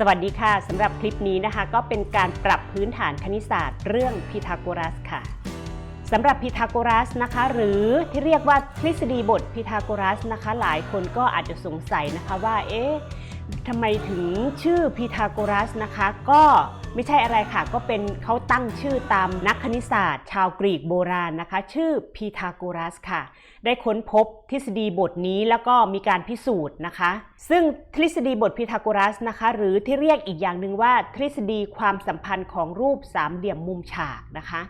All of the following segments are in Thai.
สวัสดีค่ะสำหรับคลิปนี้นะคะ ก็เป็นการปรับพื้นฐานคณิตศาสตร์เรื่องพีทาโกรัสค่ะสำหรับพีทาโกรัสนะคะ หรือที่เรียกว่าทฤษฎีบทพีทาโกรัสนะคะ หลายคนก็อาจจะสงสัยนะคะว่าเอ๊ะ ทำไมถึงชื่อพีทาโกรัสนะคะ ก็ไม่ใช่อะไรค่ะ ก็เป็นเขาตั้งชื่อตามนักคณิตศาสตร์ ชาวกรีกโบราณนะคะ ชื่อพีทาโกรัสค่ะ ได้ค้นพบทฤษฎีบทนี้แล้วก็มีการพิสูจน์นะคะ ซึ่งทฤษฎีบทพีทาโกรัสนะคะ หรือที่เรียกอีกอย่างหนึ่งว่าทฤษฎีความสัมพันธ์ของรูปสามเหลี่ยมมุมฉากนะคะ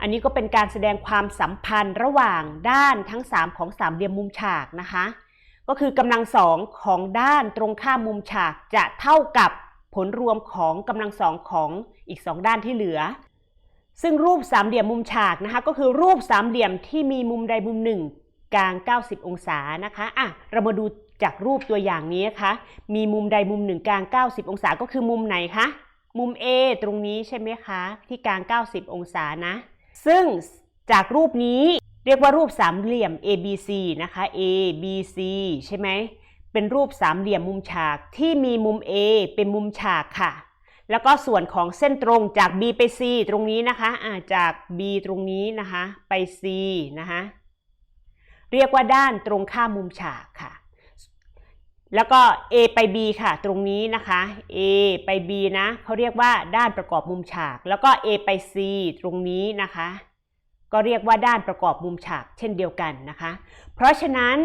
อันนี้ก็เป็นการแสดงความสัมพันธ์ระหว่างด้านทั้ง 3 ของสามเหลี่ยมมุมฉากนะคะ ก็คือกำลังสองของด้านตรงข้ามมุมฉากจะเท่ากับผลรวมของกำลังสองของอีก2ด้านที่เหลือ ซึ่งรูปสามเหลี่ยมมุมฉากนะคะก็คือรูปสามเหลี่ยมที่มีมุมใดมุมหนึ่งกลาง 90 องศานะคะอะเรามาดูจากรูปตัวอย่างนี้นะคะมีมุมใดมุมหนึ่งกลาง 90 องศาก็คือมุมไหนคะมุม A ตรงนี้ใช่ไหมคะ ที่กลาง 90 องศานะ ซึ่งจากรูปนี้ เรียกว่ารูปสามเหลี่ยม ABC นะคะ ABC ใช่ไหม เป็นรูปสามเหลี่ยมมุมฉากที่มีมุม A เป็นมุมฉากค่ะ แล้วก็ส่วนของเส้นตรงจาก B ไป C ตรงนี้นะคะาจาก B ตรงนี้นะคะไป C นะคะเรียกว่าด้านตรงข้ามมุมฉากค่ะ แล้วก็ A ไป B ค่ะ ตรงนี้นะคะ A ไป B นะเขาเรียกว่าด้านประกอบมุมฉาก แล้วก็ A ไป C ตรงนี้นะคะ ก็เรียกว่าด้านประกอบมุมฉากเช่นเดียวกันนะคะ เพราะฉะนั้น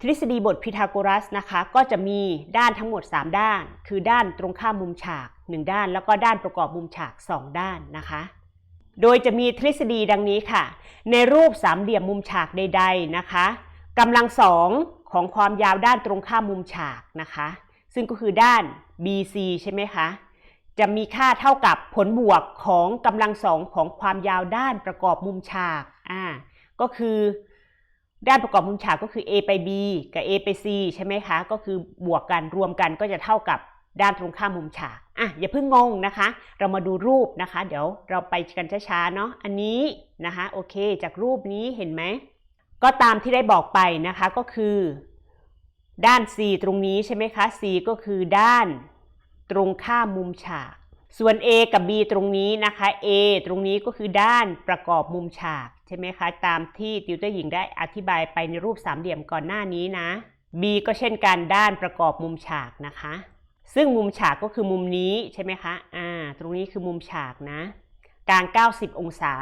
ทฤษฎีบทพีทาโกรัสนะคะก็จะมีด้านทั้งหมด 3 ด้าน คือด้านตรงข้ามมุมฉาก 1 ด้าน แล้วก็ด้านประกอบมุมฉาก 2 ด้านนะคะ โดยจะมีทฤษฎีดังนี้ค่ะ ในรูปสามเหลี่ยมมุมฉากใด ๆนะคะกำลังสองของความยาวด้านตรงข้ามมุมฉากนะคะ ซึ่งก็คือด้าน BC ใช่ไหมคะ จะมีค่าเท่ากับผลบวกของกำลังสองของความยาวด้านประกอบมุมฉากอ่าก็คือด้านประกอบมุมฉากก็คือ A ไป B กับ A ไป C ใช่ไหมคะ ก็คือบวกกันรวมกันก็จะเท่ากับด้านตรงข้ามมุมฉากอะอย่าเพิ่งงงนะคะ เรามาดูรูปนะคะ เดี๋ยวเราไปกันช้าๆเนาะอันนี้นะคะโอเค จากรูปนี้เห็นไหมก็ตามที่ได้บอกไปนะคะก็คือ ด้าน C ตรงนี้ใช่ไหมคะ C ก็คือด้าน ตรงข้ามมุมฉาก ส่วน A กับ B ตรงนี้นะคะ A ตรงนี้ก็คือด้านประกอบมุมฉากใช่ไหมคะ ตามที่ติวเตอร์หญิงได้อธิบายไปในรูปสามเหลี่ยมก่อนหน้านี้นะ B ก็เช่นกันด้านประกอบมุมฉากนะคะ ซึ่งมุมฉากก็คือมุมนี้ใช่ไหมคะอ่าตรงนี้คือมุมฉากนะกลาง 90 องศา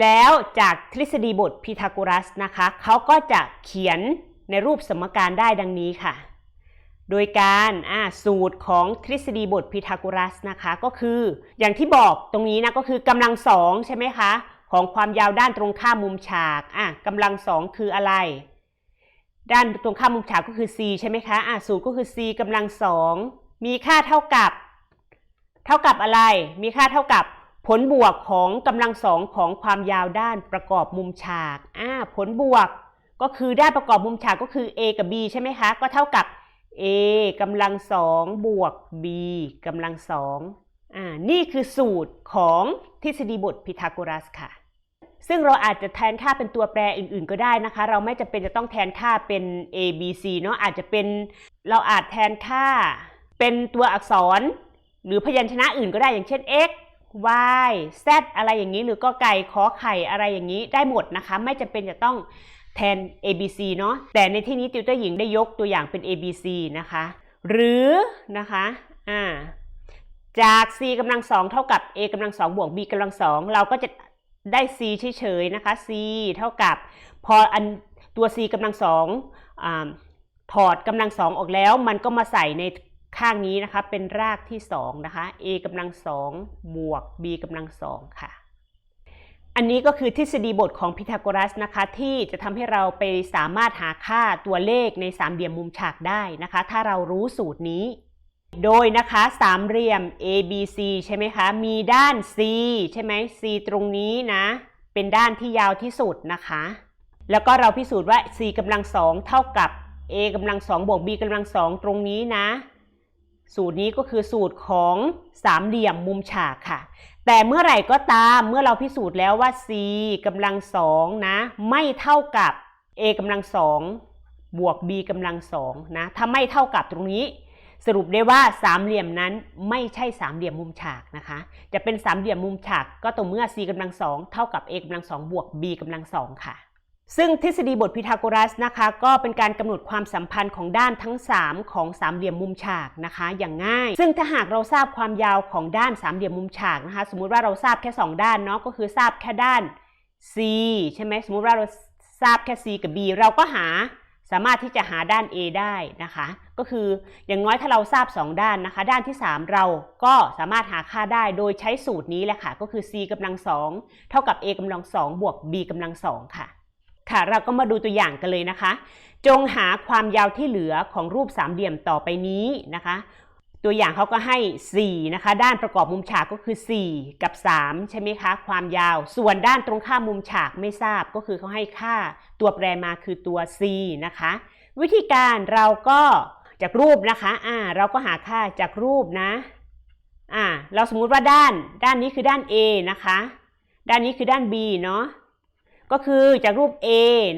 แล้วจากทฤษฎีบทพีทาโกรัสนะคะ เขาก็จะเขียนในรูปสมการได้ดังนี้ค่ะ โดยการสูตรของทฤษฎีบทพีทาโกรัสนะคะก็คืออย่างที่บอกตรงนี้นะก็คือกำลังสองใช่ไหมคะของความยาวด้านตรงข้ามมุมฉากอะกำลังสองคืออะไร ด้านตรงข้ามมุมฉากก็คือ c ใช่ไหมคะอะสูตรก็คือ c กำลังสองมีค่าเท่ากับ เท่ากับอะไร มีค่าเท่ากับผลบวกของกำลังสองของความยาวด้านประกอบมุมฉากอ่าผลบวกก็คือด้านประกอบมุมฉากก็คือ a กับ b ใช่ไหมคะ ก็เท่ากับ a กำลังสองบวก b กำลังสองอ่านี่คือสูตรของทฤษฎีบทพีทาโกรัสค่ะ ซึ่งเราอาจจะแทนค่าเป็นตัวแปรอื่นๆ ก็ได้นะคะ เราไม่จำเป็นจะต้องแทนค่าเป็น a b c เนาะอาจจะเป็นเราอาจแทนค่าเป็นตัวอักษร หรือพยัญชนะอื่นก็ได้อย่างเช่น x y z อะไรอย่างนี้ หรือก็ไก่ขอไข่อะไรอย่างนี้ได้หมดนะคะ ไม่จำเป็นจะต้อง แทน a b c เนาะแต่ในที่นี้ติวเตอร์หญิงได้ยกตัวอย่างเป็น a b c นะคะ หรือนะคะอ่าจาก c กำลังสองเท่ากับ a กำลังสองบวก b กำลังสองเราก็จะได้ c เฉยๆนะคะ c เท่ากับ พออันตัว c กำลังสองถอดกำลังสองออกแล้ว มันก็มาใส่ในข้างนี้นะคะ เป็นรากที่2นะคะ a กำลังสองบวก b กำลังสองค่ะ อันนี้ก็คือทฤษฎีบทของพีทาโกรัสนะคะ ที่จะทำให้เราไปสามารถหาค่าตัวเลขในสามเหลี่ยมมุมฉากได้นะคะ ถ้าเรารู้สูตรนี้ โดยนะคะสามเหลี่ยม ABC ใช่ไหมคะ มีด้าน C ใช่ไหม C ตรงนี้นะ เป็นด้านที่ยาวที่สุดนะคะ แล้วก็เราพิสูจน์ว่า C กำลังสองเท่ากับ A กำลังสองบวก B กำลังสองตรงนี้นะ สูตรนี้ก็คือสูตรของสามเหลี่ยมมุมฉากค่ะ แต่เมื่อไหร่ก็ตามเมื่อเราพิสูจน์แล้วว่า c กำลังสองนะ ไม่เท่ากับ a กำลังสองบวก b กำลังสองนะถ้าไม่เท่ากับตรงนี้ สรุปได้ว่าสามเหลี่ยมนั้นไม่ใช่สามเหลี่ยมมุมฉากนะคะ จะเป็นสามเหลี่ยมมุมฉากก็ต่อเมื่อ c กำลังสองเท่ากับ a กำลังสองบวก b กำลังสองค่ะ ซึ่งทฤษฎีบทพีทาโกรัสนะคะ ก็เป็นการกำหนดความสัมพันธ์ของด้านทั้ง 3 ของสามเหลี่ยมมุมฉากนะคะ อย่างง่าย ซึ่งถ้าหากเราทราบความยาวของด้านสามเหลี่ยมมุมฉากนะคะ สมมุติว่าเราทราบแค่ 2 ด้านเนาะก็คือทราบแค่ด้าน c ใช่ไหมสมมุติว่าเราทราบแค่ c กับ b เราก็หาสามารถที่จะหาด้าน a ได้นะคะ ก็คืออย่างน้อยถ้าเราทราบ 2 ด้านนะคะ ด้านที่ 3 เราก็สามารถหาค่าได้โดยใช้สูตรนี้แหละค่ะ ก็คือ c กำลังสองเท่ากับ a กำลังสองบวก b กำลังสองค่ะ ค่ะเราก็มาดูตัวอย่างกันเลยนะคะ จงหาความยาวที่เหลือของรูปสามเหลี่ยมต่อไปนี้นะคะ ตัวอย่างเขาก็ให้ 4 นะคะ ด้านประกอบมุมฉากก็คือ 4 กับ 3 ใช่ไหมคะ ความยาว ส่วนด้านตรงข้ามมุมฉากไม่ทราบก็คือเขาให้ค่าตัวแปรมาคือตัว c นะคะ วิธีการเราก็จากรูปนะคะอ่าเราก็หาค่าจากรูปนะอ่าเราสมมุติว่าด้านด้านนี้คือด้าน A นะคะ ด้านนี้คือด้าน B เนาะ ก็คือจากรูป A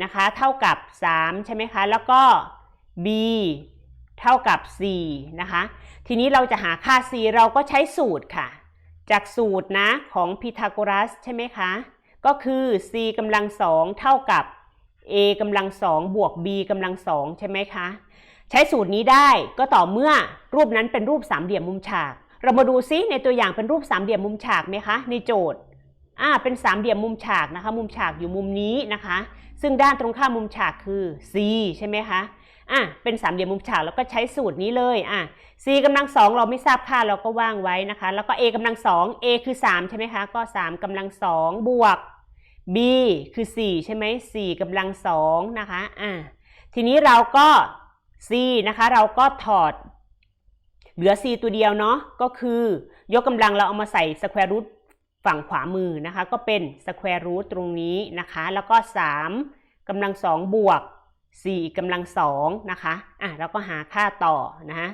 นะคะ เท่ากับ 3 ใช่ไหมคะ แล้วก็ B เท่ากับ 4 นะคะ ทีนี้เราจะหาค่า c เราก็ใช้สูตรค่ะ จากสูตรนะของพีทาโกรัสใช่ไหมคะ ก็คือ c กำลังสองเท่ากับ a กำลังสองบวก b กำลังสองใช่ไหมคะ ใช้สูตรนี้ได้ก็ต่อเมื่อรูปนั้นเป็นรูปสามเหลี่ยมมุมฉาก เรามาดูซิในตัวอย่างเป็นรูปสามเหลี่ยมมุมฉากไหมคะ ในโจทย์ อ่าเป็นสามเหลี่ยมมุมฉากนะคะ มุมฉากอยู่มุมนี้นะคะ ซึ่งด้านตรงข้ามมุมฉากคือ c ใช่ไหมคะอะเป็นสามเหลี่ยมมุมฉากแล้วก็ใช้สูตรนี้เลยอะ c กำลังสองเราไม่ทราบค่าเราก็ว่างไว้นะคะ แล้วก็ a กำลังสอง a คือ 3 ใช่ไหมคะ ก็ 3กำลังสองบวก b คือ 4 ใช่ไหม4กำลังสองนะคะอะทีนี้เราก็ c นะคะเราก็ถอด เหลือ c ตัวเดียวเนาะก็คือยกกำลังเราเอามาใส่สแควร์รูท ฝั่งขวามือนะคะก็เป็นสแควร์รูทตรงนี้นะคะแล้วก็ 3กำลังสองบวก 4กำลังสองนะคะอะเราก็หาค่าต่อนะฮะ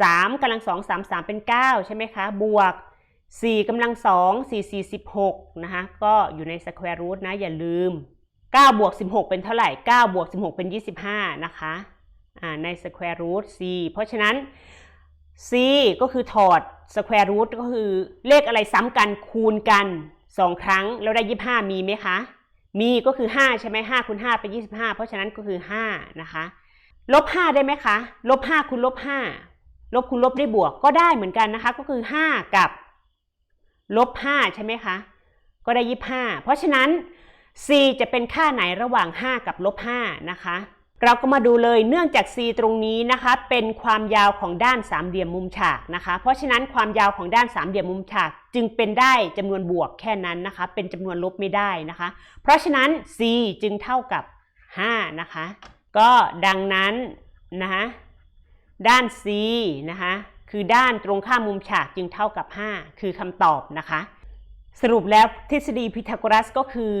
สามกำลังสองสามสามเป็นเก้าใช่ไหมคะ บวกสี่กำลังสองสี่สี่สิบหกนะคะก็อยู่ในสแควร์รูทนะอย่าลืมเก้าบวกสิบหกเป็นเท่าไหร่เก้าบวกสิบหกเป็นยี่สิบห้านะคะอ่าในสแควร์รูท c เพราะฉะนั้น c ก็คือถอดสแควร์รูทก็คือเลขอะไรซ้ำกันคูณกันสองครั้งแล้วได้ยี่ห้ามีไหมคะ มีก็คือ 5 ใช่ไหม5คูณ5เป็น 25 เพราะฉะนั้นก็คือ 5 นะคะ ลบ 5 ได้ไหมคะ ลบ 5คูณลบ 5 ลบคูณลบได้บวกก็ได้เหมือนกันนะคะ ก็คือ 5 กับลบ 5 ใช่ไหมคะ ก็ได้ 25 เพราะฉะนั้น c จะเป็นค่าไหนระหว่าง 5 กับลบ 5 นะคะ เราก็มาดูเลยเนื่องจาก c ตรงนี้นะคะ เป็นความยาวของด้านสามเหลี่ยมมุมฉากนะคะ เพราะฉะนั้นความยาวของด้านสามเหลี่ยมมุมฉาก จึงเป็นได้จำนวนบวกแค่นั้นนะคะ เป็นจำนวนลบไม่ได้นะคะ เพราะฉะนั้น c จึงเท่ากับ 5 นะคะ ก็ดังนั้นนะคะด้าน c นะคะคือด้านตรงข้ามมุมฉากจึงเท่ากับ 5 คือคำตอบนะคะ สรุปแล้วทฤษฎีพีทาโกรัสก็คือ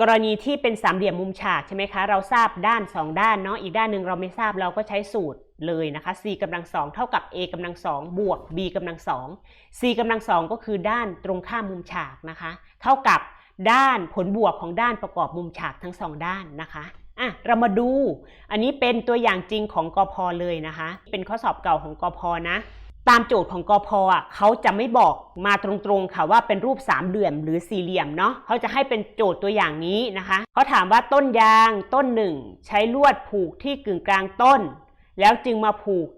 กรณีที่เป็นสามเหลี่ยมมุมฉากใช่ไหมคะ เราทราบด้าน 2 ด้านเนาะ อีกด้านหนึ่งเราไม่ทราบเราก็ใช้สูตรเลยนะคะ c กำลังสองเท่ากับ a กำลังสองบวก b กำลังสอง c กำลังสองก็คือด้านตรงข้ามมุมฉากนะคะ เท่ากับด้านผลบวกของด้านประกอบมุมฉากทั้งสองด้านนะคะอะเรามาดู อันนี้เป็นตัวอย่างจริงของกพเลยนะคะ เป็นข้อสอบเก่าของกพนะ ตามโจทย์ของกอพอะเขาจะไม่บอกมาตรงๆค่ะว่าเป็นรูปสามเหลี่ยมหรือสี่เหลี่ยมเนาะเขาจะให้เป็นโจทย์ตัวอย่างนี้นะคะเขาถามว่าต้นยางต้นหนึ่งใช้ลวดผูกที่กึ่งกลางต้น แล้วจึงมาผูก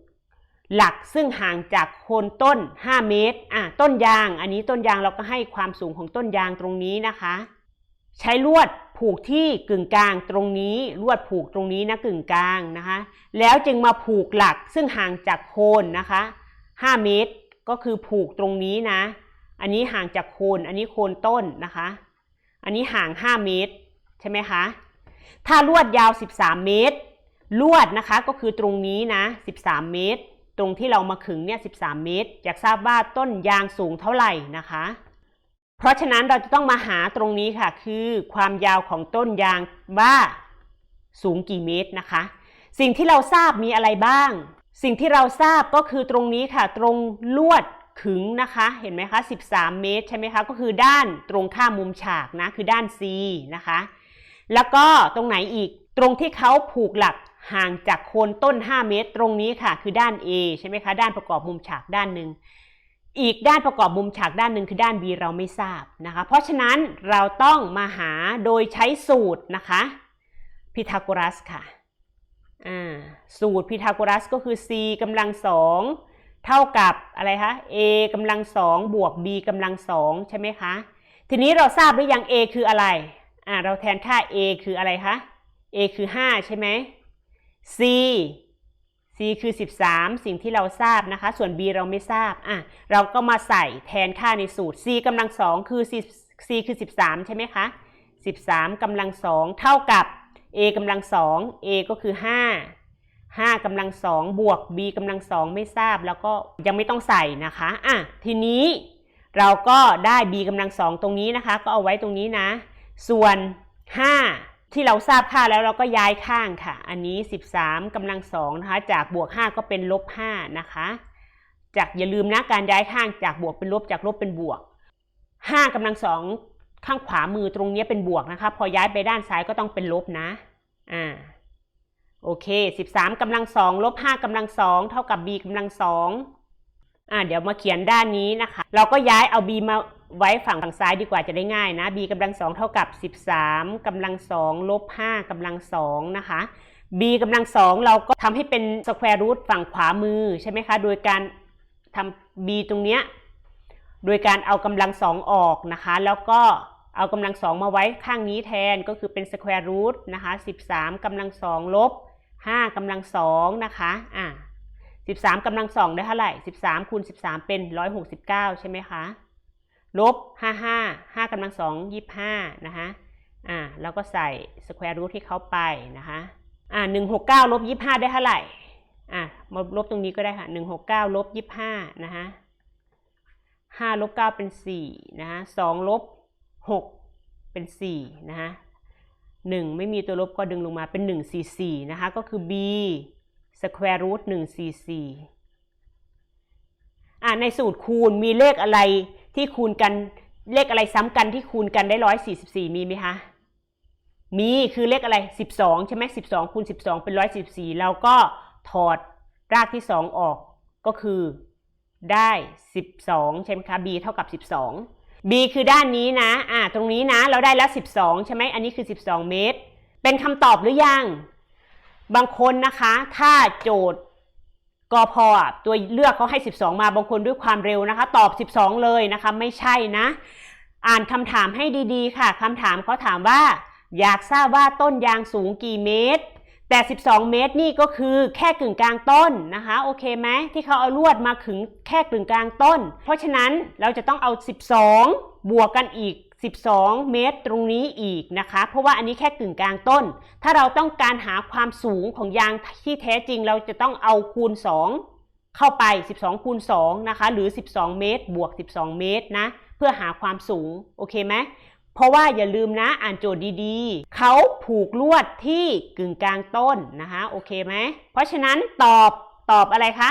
หลักซึ่งห่างจากโคนต้น 5 เมตรอะต้นยาง อันนี้ต้นยางเราก็ให้ความสูงของต้นยางตรงนี้นะคะ ใช้ลวดผูกที่กึ่งกลางตรงนี้ ลวดผูกตรงนี้นะกึ่งกลางนะคะ แล้วจึงมาผูกหลักซึ่งห่างจากโคนนะคะ 5 เมตร ก็คือผูกตรงนี้นะ อันนี้ห่างจากโคน อันนี้โคนต้นนะคะ อันนี้ห่าง 5 เมตร ใช่ไหมคะ ถ้าลวดยาว 13 เมตร ลวดนะคะก็คือตรงนี้นะ 13 เมตร ตรงที่เรามาขึงเนี่ย 13 เมตร อยากทราบว่าต้นยางสูงเท่าไหร่นะคะ เพราะฉะนั้นเราจะต้องมาหาตรงนี้ค่ะ คือความยาวของต้นยางว่าสูงกี่เมตรนะคะ สิ่งที่เราทราบมีอะไรบ้าง สิ่งที่เราทราบก็คือตรงนี้ค่ะ ตรงลวดขึงนะคะ เห็นไหมคะ 13 เมตรใช่ไหมคะ ก็คือด้านตรงข้ามมุมฉากนะ คือด้าน C นะคะ แล้วก็ตรงไหนอีก ตรงที่เขาผูกหลักห่างจากโคนต้น 5 เมตร ตรงนี้ค่ะ คือด้าน A ใช่ไหมคะ ด้านประกอบมุมฉากด้านหนึ่ง อีกด้านประกอบมุมฉากด้านหนึ่งคือด้าน B เราไม่ทราบนะคะ เพราะฉะนั้นเราต้องมาหาโดยใช้สูตรนะคะ พีทาโกรัสค่ะ สูตรพีทาโกรัสก็คือ c กำลังสองเท่ากับอะไรคะ a กำลังสองบวก b กำลังสองใช่ไหมคะ ทีนี้เราทราบหรือยัง a คืออะไรอ่าเราแทนค่า a คืออะไรคะ a คือ 5 ใช่ไหม c c คือ 13 สิ่งที่เราทราบนะคะ ส่วน b เราไม่ทราบอะเราก็มาใส่แทนค่าในสูตร c กำลังสองคือ c c คือ 13 ใช่ไหมคะ 13กำลังสองเท่ากับ a กำลังสอง a ก็คือ 5 5กำลังสองบวก b กำลังสองไม่ทราบแล้วก็ยังไม่ต้องใส่นะคะอะทีนี้เราก็ได้ b กำลังสองตรงนี้นะคะ ก็เอาไว้ตรงนี้นะ ส่วน 5 ที่เราทราบค่าแล้วเราก็ย้ายข้างค่ะ อันนี้ 13กำลังสองนะคะ จากบวก 5 ก็เป็นลบ5นะคะ จากอย่าลืมนะการย้ายข้างจากบวกเป็นลบจากลบเป็นบวก5กำลังสอง ข้างขวามือตรงนี้เป็นบวกนะคะ พอย้ายไปด้านซ้ายก็ต้องเป็นลบนะ อ่า โอเค 13กำลังสองลบ5กำลังสองเท่ากับ b กำลังสองอ่า เดี๋ยวมาเขียนด้านนี้นะคะ เราก็ย้ายเอา b มาไว้ฝั่งฝั่งซ้ายดีกว่าจะได้ง่ายนะ b กำลังสองเท่ากับ 13กำลังสองลบ5กำลังสองนะคะ b กำลังสองเราก็ทำให้เป็นสแควร์รูทฝั่งขวามือใช่ไหมคะ โดยการทำ b ตรงเนี้ย โดยการเอากำลังสองออกนะคะ แล้วก็เอากำลังสองมาไว้ข้างนี้แทนก็คือเป็นสแควร์รูทนะคะ13กำลังสองลบ5กำลังสองนะคะอะ13กำลังสองได้เท่าไหร่ 13คูณ13 เป็น 169 ใช่ไหมคะลบ55 5กำลังสอง25นะคะอ่าแล้วก็ใส่สแควร์รูทที่เขาไปนะคะอ่า169ลบ25 ได้เท่าไหร่อะมาลบตรงนี้ก็ได้ค่ะ 169ลบ25นะคะ ห้าลบเก้าเป็นสี่นะฮะสองลบหกเป็นสี่นะฮะหนึ่งไม่มีตัวลบก็ดึงลงมาเป็นหนึ่งสี่สี่นะคะก็คือ b square root หนึ่งสี่สี่อ่าในสูตรคูณมีเลขอะไรที่คูณกันเลขอะไรซ้ำกันที่คูณกันได้ร้อยสี่สิบสี่มีไหมคะมีคือเลขอะไรสิบสองใช่ไหมสิบสองคูณสิบสองเป็นร้อยสิบสี่เราก็ถอดรากที่สองออกก็คือ ได้ 12 ใช่ไหมคะ b เท่ากับ 12 b คือด้านนี้นะ อ่า ตรงนี้นะ เราได้แล้ว 12 ใช่ไหม อันนี้คือ 12 เมตร เป็นคำตอบหรือยัง บางคนนะคะ ถ้าโจทย์กพอตัวเลือกเขาให้ 12 มา บางคนด้วยความเร็วนะคะ ตอบ 12 เลยนะคะ ไม่ใช่นะ อ่านคำถามให้ดีๆ ค่ะ คำถามเขาถามว่า อยากทราบว่าต้นยางสูงกี่เมตร แต่ 12 เมตรนี่ก็คือแค่กึ่งกลางต้นนะคะ โอเคไหมที่เขาเอาลวดมาขึงแค่กึ่งกลางต้น เพราะฉะนั้นเราจะต้องเอา 12 บวกกันอีก 12 เมตรตรงนี้อีกนะคะ เพราะว่าอันนี้แค่กึ่งกลางต้น ถ้าเราต้องการหาความสูงของยางที่แท้จริง เราจะต้องเอาคูณ 2 เข้าไป 12 คูณ 2 นะคะ หรือ 12 เมตร บวก 12 เมตรนะ เพื่อหาความสูง โอเคไหม เพราะว่าอย่าลืมนะอ่านโจทย์ดีๆ เขาผูกลวดที่กึ่งกลางต้นนะคะโอเคไหม เพราะฉะนั้นตอบตอบอะไรคะ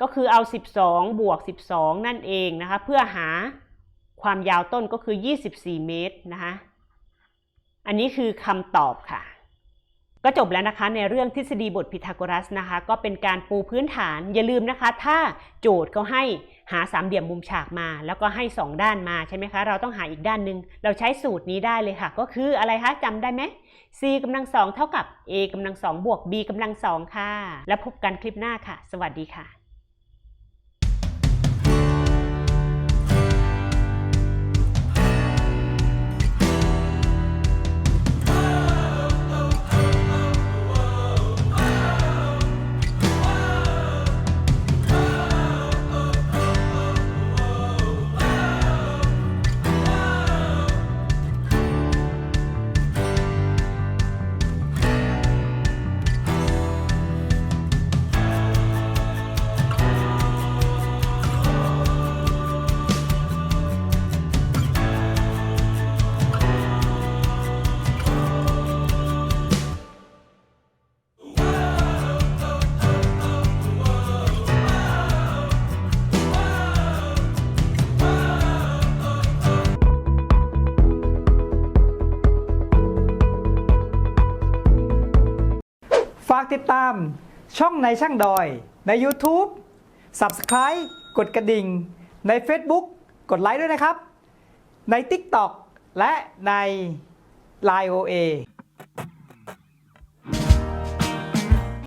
ก็คือเอา 12 บวก 12 นั่นเองนะคะ เพื่อหาความยาวต้นก็คือ 24 เมตรนะคะอันนี้คือคำตอบค่ะ ก็จบแล้วนะคะในเรื่องทฤษฎีบทพีทาโกรัสนะคะ ก็เป็นการปูพื้นฐานอย่าลืมนะคะ ถ้าโจทย์เขาให้ หาสามเหลี่ยมมุมฉากมา แล้วก็ให้ 2 ด้านมาใช่ไหมคะ เราต้องหาอีกด้านหนึ่งเราใช้สูตรนี้ได้เลยค่ะ ก็คืออะไรคะจำได้ไหม c กำลังสองเท่ากับ a กำลังสองบวก b กำลังสองค่ะ แล้วพบกันคลิปหน้าค่ะ สวัสดีค่ะามช่องในช่างดอย ใน YouTube Subscribe กดกระดิ่ง ใน Facebook กดไลค์ด้วยนะครับ ใน TikTok และใน Line OA